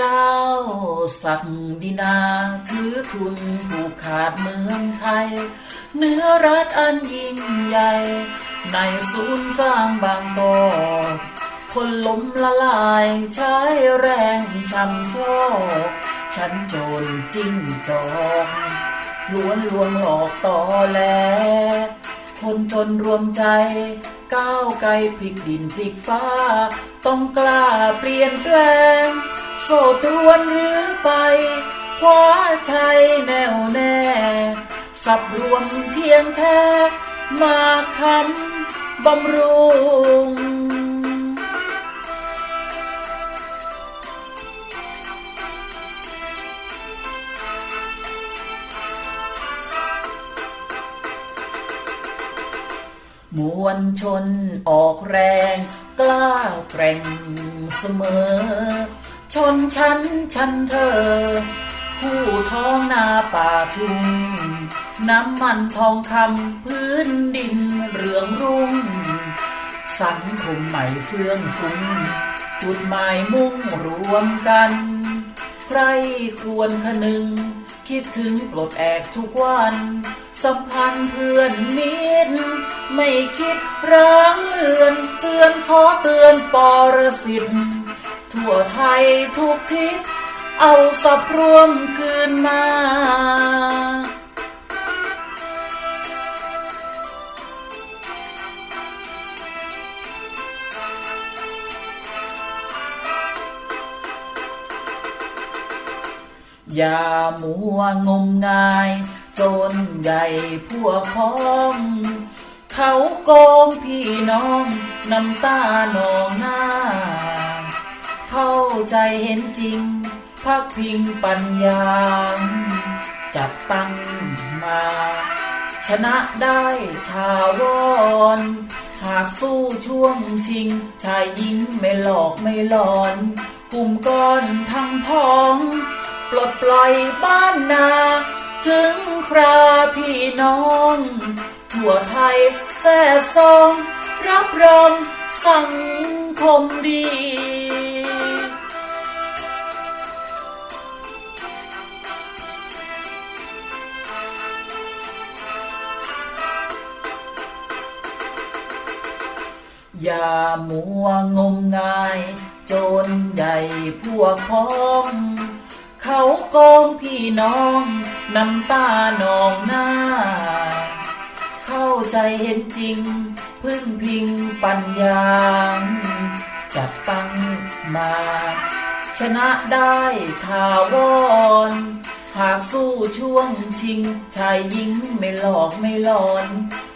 เจ้าศักดินาถือทุนผูกขาดเมืองไทย เนื้อรัฐอันยิ่งใหญ่ ในศูนย์กลางบางบอนคนล้มละลายใช้แรงช้ำโชอกฉันโจรจิ้งจอกล้วนลวงหลอกต่อแล คนจนรวมใจ ก้าวไกลพลิกดินพลิกฟ้า ต้องกล้าเปลี่ยนแปลง โสตรวนหรือไปคว้าชัยแน่วแน่ สับรวมเทียงแท้ มาคำบำรุง มวลชนออกแรง กล้าแกร่งเสมอ ชนชั้นชั้นเธอ ผู้ท้องนาป่าทุ่ง น้ำมันทองคำพื้นดินเรืองรุ่ง สังคมใหม่เฟื่องฟุ้ง จุดหมายมุ่งรวมกันใครควรคนึง คิดถึงปลดแอกทุกวัน สัมพันธ์เพื่อนมิตรไม่คิดร้างเลือน เตือนขอเตือนปรสิต ทั่วไทยทุกทิศเอาสับรวมคืนมา อย่ามัวงมงายจนใหญ่พวกพ้อง เขาโกงพี่น้อง น้ำตาหนองหน้า เข้าใจเห็นจริงพักพิงปัญญา จัดตั้งมา ชนะได้ทาวร หากสู้ช่วงชิง ชายหญิงไม่หลอกไม่หลอน กลุ่มก้อนทั้งท้อง ปลดปล่อยบ้านนา ถึงคราพี่น้อง ทั่วไทยแซ่ซอง รับรองสังคมดี อย่ามัวงมงายจนใหญ่พวกพ้อง เขาโกงพี่น้องน้ำตานองหน้า เข้าใจเห็นจริง พึ่งพิงปัญญา จัดตั้งมา ชนะได้ทาวร หากสู้ช่วงชิง ชายหญิงไม่หลอกไม่หลอน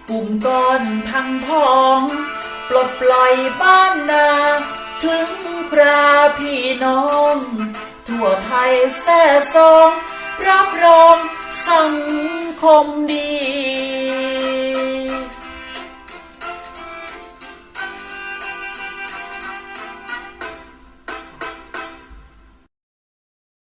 กลุ่มก้อนทั้งท้อ ดปล่อยบ้านนา ถึงคราพี่น้อง ทั่วไทยแท่ซอง รับรองสังคมดี